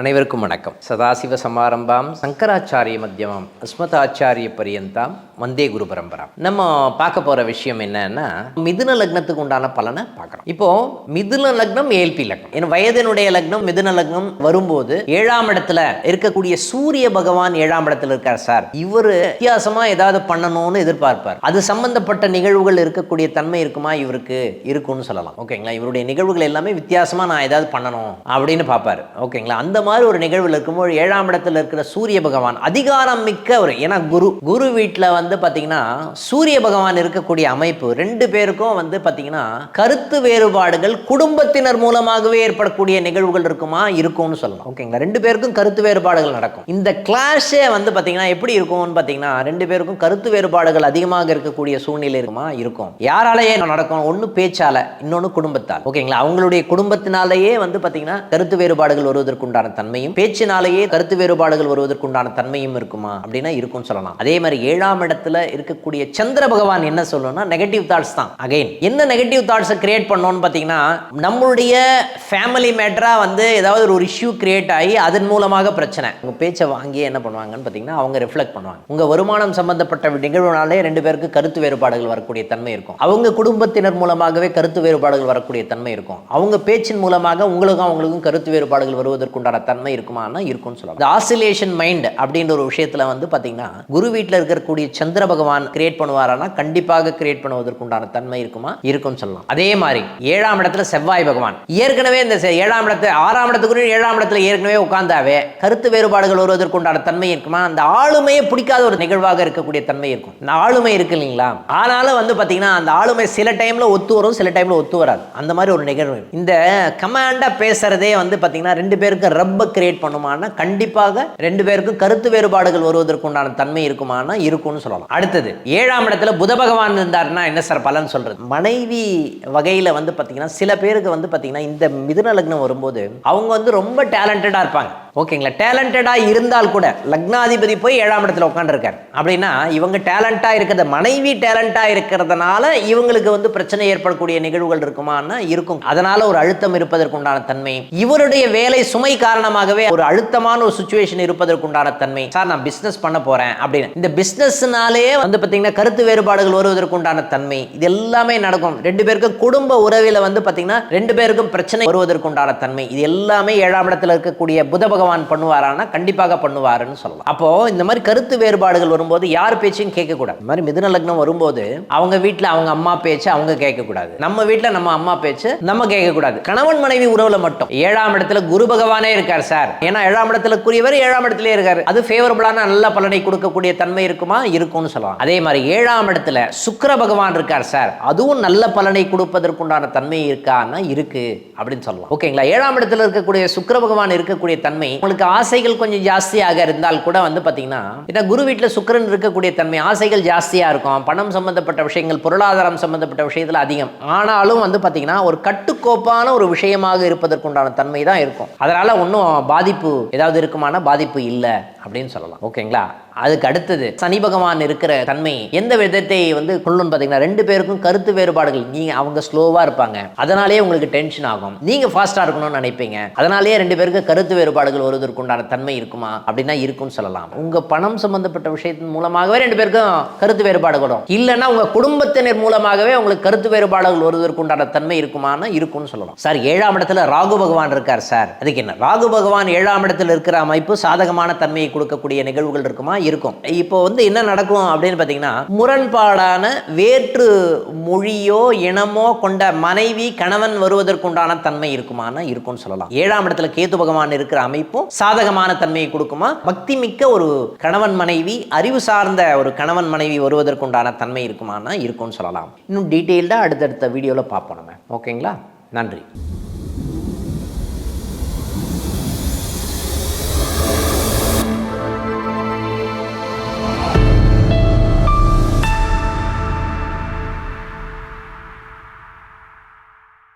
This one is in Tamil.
அனைவருக்கும் வணக்கம். சதாசிவ சமாரம்பாம் சங்கராச்சாரிய மத்தியமம் அஸ்மதாச்சாரிய பரியந்தாம் வந்தே குரு பரம்பராம். நம்ம பார்க்க போற விஷயம் என்னன்னா மிதுன லக்னத்துக்கு உண்டான பலனை பார்க்குறோம். இப்போ மிதுன லக்னம் ஏல்பி லக்னம். என் வயதினுடைய லக்னம் மிதுன லக்னம் வரும்போது ஏழாம் இடத்துல இருக்கக்கூடிய சூரிய பகவான் ஏழாம் இடத்துல இருக்கார் சார். இவர் வித்தியாசமா ஏதாவது பண்ணணும்னு எதிர்பார்ப்பார். அது சம்பந்தப்பட்ட நிகழ்வுகள் இருக்கக்கூடிய தன்மை இருக்குமா? இவருக்கு இருக்கும்னு சொல்லலாம். ஓகேங்களா? இவருடைய நிகழ்வுகள் எல்லாமே வித்தியாசமா நான் ஏதாவது பண்ணணும் அப்படின்னு பார்ப்பாரு. ஓகேங்களா? அந்த மாதிரி ஒரு நிகழ்வில் இருக்கும்போது ஏழாம் இடத்துல இருக்கிற சூரிய பகவான் அதிகாரம் மிக்க ஒரு ஏன்னா குரு குரு வீட்டில் வந்து பார்த்தீங்கன்னா சூரிய பகவான் இருக்கக்கூடிய அமைப்பு ரெண்டு பேருக்கும் வந்து பார்த்தீங்கன்னா கருத்து வேறுபாடுகள் குடும்பத்தினர் மூலமாகவே ஏற்படக்கூடிய நிகழ்வுகள் இருக்குமா இருக்கும்னு சொல்லலாம். ஓகேங்களா ரெண்டு பேருக்கும் கருத்து வேறுபாடுகள் நடக்கும். இந்த கிளாஷே வந்து பார்த்தீங்கன்னா எப்படி இருக்கும்னு பார்த்தீங்கன்னா ரெண்டு பேருக்கும் கருத்து வேறுபாடுகள் அதிகமாக இருக்கக்கூடிய சூழ்நிலை இருக்குமா இருக்கும். யாராலேயே நடக்கும்? ஒன்று பேச்சால இன்னொன்று குடும்பத்தால். ஓகேங்களா அவங்களுடைய குடும்பத்தினாலேயே வந்து பார்த்தீங்கன்னா கருத்து வேறுபாடுகள் வருவதற்குண்டான தன்மையும் பேச்சினாலேயே கருத்து வேறுபாடுகள் வருவதற்குண்டான தன்மையும் இருக்குமா? அப்படின்னா இருக்கும்னு சொல்லலாம். அதே மாதிரி ஏழாம் இடத்துல இருக்கக்கூடிய சந்திர பகவான் என்ன சொல்லணும்னா நெகட்டிவ் தாட்ஸ் தான். அகைன் என்ன நெகட்டிவ் தாட்ஸை கிரியேட் பண்ணோம்னு பார்த்தீங்கன்னா நம்மளுடைய ஃபேமிலி மேட்டரா வந்து ஏதாவது ஒரு இஷ்யூ கிரியேட் ஆகி அதன் மூலமாக பிரச்சனை. உங்க பேச்சை வாங்கி என்ன பண்ணுவாங்கன்னு பார்த்தீங்கன்னா அவங்க ரிஃப்ளெக்ட் பண்ணுவாங்க. உங்க வருமானம் சம்பந்தப்பட்ட நிகழ்வுனாலே ரெண்டு பேருக்கு கருத்து வேறுபாடுகள் வரக்கூடிய தன்மை இருக்கும். அவங்க குடும்பத்தினர் மூலமாகவே கருத்து வேறுபாடுகள் வரக்கூடிய தன்மை இருக்கும். அவங்க பேச்சின் மூலமாக உங்களுக்கும் அவங்களுக்கும் கருத்து வேறுபாடுகள் வருவதற்குண்டான தன்மை இருக்குமானா இருக்கும்னு சொல்லலாம். இந்த ஆசிலேஷன் மைண்ட் அப்படின்ற ஒரு விஷயத்துல வந்து பாத்தீங்கன்னா குரு வீட்டில் இருக்கக்கூடிய சந்திர பகவான் கிரியேட் பண்ணுவாரானா கண்டிப்பாக கிரியேட் பண்ணுவதற்குண்டான தன்மை இருக்குமா இருக்கும்னு சொல்லலாம். அதே மாதிரி ஏழாம் இடத்துல செவ்வாய் பகவான். ஏற்கனவே இந்த செ- ஏழாம் இடத்துல ஆறாம் இடத்துக்கு ஏழாம் இடத்துல ஏற்கனவே உட்கார்ந்தாவே கருத்து வேறுபாடுகள் வருவதற்குண்டான தன்மை இருக்குமா அந்த ஆளுமையை பிடிக்காத ஒரு நிகழ்வாக இருக்கக்கூடிய தன்மை இருக்கும். இந்த ஆளுமை இருக்கு இல்லைங்களா? ஆனாலும் வந்து பாத்தீங்கன்னா அந்த ஆளுமை சில டைம்ல ஒத்து வரும் சில டைம்ல ஒத்து வராது. அந்த மாதிரி ஒரு நிகழ்வு. இந்த கமாண்டா பேசுறதே வந்து பாத்தீங்கன்னா ரெண்டு பேருக்கு ரொம்ப கிரியேட் பண்ணுமானா கண்டிப்பாக ரெண்டு பேருக்கும் கருத்து வேறுபாடுகள் வருவதற்குண்டான தன்மை இருக்குமானா இருக்கும்னு சொல்லலாம். அடுத்தது ஏழாம் இடத்துல புத பகவான் இருந்தாருன்னா என்ன சார் பலன் சொல்றது? மனைவி வகையில வந்து பாத்தீங்கன்னா சில பேருக்கு வந்து பாத்தீங்கன்னா இந்த மிதுன லக்னம் வரும்போது அவங்க வந்து ரொம்ப டேலண்டடா இருப்பாங்க. ஓகேங்களா? டேலண்டடாக இருந்தால் கூட லக்னாதிபதி போய் ஏழாம் இடத்துல உட்காந்துருக்கார் அப்படின்னா இவங்க டேலண்ட்டாக இருக்கிறத மனைவி டேலண்ட்டாக இருக்கிறதுனால இவங்களுக்கு வந்து பிரச்சனை ஏற்படக்கூடிய நிகழ்வுகள் இருக்குமான்னா இருக்கும். அதனால ஒரு அழுத்தம் இருப்பதற்குண்டான தன்மை இவருடைய வேலை சுமை காரணமாகவே ஒரு அழுத்தமான ஒரு சுச்சுவேஷன் இருப்பதற்குண்டான தன்மை. சார் நான் பிஸ்னஸ் பண்ண போறேன் அப்படின்னு. இந்த பிஸ்னஸ்னாலே வந்து பார்த்தீங்கன்னா கருத்து வேறுபாடுகள் வருவதற்குண்டான தன்மை. இது எல்லாமே நடக்கும். ரெண்டு பேருக்கும் குடும்ப உறவில் வந்து பார்த்தீங்கன்னா ரெண்டு பேருக்கும் பிரச்சனை வருவதற்குண்டான தன்மை. இது எல்லாமே ஏழாம் இடத்துல இருக்கக்கூடிய புத பகவான் பண்ணுவாரானா? கண்டிப்பாக பண்ணுவாருன்னு சொல்லலாம். அப்போ இந்த மாதிரி கருத்து வேறுபாடுகள் வரும்போது யார் பேச்சையும் கேட்கக்கூடாது. இந்த மாதிரி மிதுன லக்னம் வரும்போது அவங்க வீட்டில் அவங்க அம்மா பேச்சு அவங்க கேட்கக்கூடாது. நம்ம வீட்டில் நம்ம அம்மா பேச்சு நம்ம கேட்கக்கூடாது. கணவன் மனைவி உறவுல மட்டும். ஏழாம் இடத்துல குரு பகவானே இருக்கார் சார். ஏன்னா ஏழாம் இடத்துல கூறியவர் ஏழாம் இடத்துல இருக்காரு. அது ஃபேவரபுளான நல்ல பலனை கொடுக்கக்கூடிய தன்மை இருக்குமா? இருக்கும்னு சொல்லலாம். அதே மாதிரி ஏழாம் இடத்துல சுக்கர பகவான் இருக்கார் சார். அதுவும் நல்ல பலனை கொடுப்பதற்குண்டான தன்மை இருக்கான்னா இருக்கு. அப்படின்னு சொல்லலாம். ஓகேங்களா? ஏழாம் இடத்துல இருக்கக்கூடிய சுக்கர பகவான் இருக்கக்கூடிய தன்மை உங்களுக்கு ஆசைகள் கொஞ்சம் ஜாஸ்தியாக இருந்தால் கூட வந்து பார்த்தீங்கன்னா ஏன்னா குரு வீட்டில் சுக்கிரன் இருக்கக்கூடிய தன்மை ஆசைகள் ஜாஸ்தியாக இருக்கும். பணம் சம்பந்தப்பட்ட விஷயங்கள் பொருளாதாரம் சம்பந்தப்பட்ட விஷயத்தில் அதிகம். ஆனாலும் வந்து பார்த்தீங்கன்னா ஒரு கட்டுக்கோப்பான ஒரு விஷயமாக இருப்பதற்குண்டான தன்மை தான் இருக்கும். அதனால ஒன்றும் பாதிப்பு ஏதாவது இருக்குமான பாதிப்பு இல்லை. அப்படின்னு சொல்லலாம். ஓகேங்களா? அதுக்கு அடுத்தது சனி பகவான் இருக்கிற தன்மை எந்த விதத்தை வந்து கொள்ளுன்னு பார்த்தீங்கன்னா ரெண்டு பேருக்கும் கருத்து வேறுபாடுகள். நீங்க அவங்க ஸ்லோவா இருப்பாங்க. அதனாலேயே உங்களுக்கு டென்ஷன் ஆகும். நீங்க ஃபாஸ்டா இருக்கணும்னு நினைப்பீங்க. அதனாலேயே ரெண்டு பேருக்கு கருத்து வேறுபாடுகள் வருவதற்குண்டான தன்மை இருக்குமா? அப்படின்னா இருக்கும்னு சொல்லலாம். உங்க பணம் சம்பந்தப்பட்ட விஷயத்தின் மூலமாகவே ரெண்டு பேருக்கும் கருத்து வேறுபாடுகளும் இல்லைன்னா உங்க குடும்பத்தினர் மூலமாகவே உங்களுக்கு கருத்து வேறுபாடுகள் வருவதற்குண்டான தன்மை இருக்குமானா இருக்கும்னு சொல்லலாம். சார் ஏழாம் இடத்துல ராகு பகவான் இருக்கார் சார். அதுக்கு என்ன? ராகு பகவான் ஏழாம் இடத்துல இருக்கிற அமைப்பு சாதகமான தன்மையை கொடுக்கக்கூடிய நிகழ்வுகள் இருக்குமா? இருக்கும். இப்போ வந்து என்ன நடக்கும் அப்படின்னு பார்த்தீங்கன்னா முரண்பாடான வேற்று மொழியோ இனமோ கொண்ட மனைவி கணவன் வருவதற்குண்டான தன்மை இருக்குமானா இருக்கும்னு சொல்லலாம். ஏழாம் இடத்துல கேது பகவான் இருக்கிற அமைப்பும் சாதகமான தன்மையை கொடுக்குமா? பக்தி மிக்க ஒரு கணவன் மனைவி அறிவு சார்ந்த ஒரு கணவன் மனைவி வருவதற்குண்டான தன்மை இருக்குமானா இருக்கும்னு சொல்லலாம். இன்னும் டீட்டெயில்டாக அடுத்தடுத்த வீடியோவில் பார்ப்போம் நம்ம. ஓகேங்களா? நன்றி.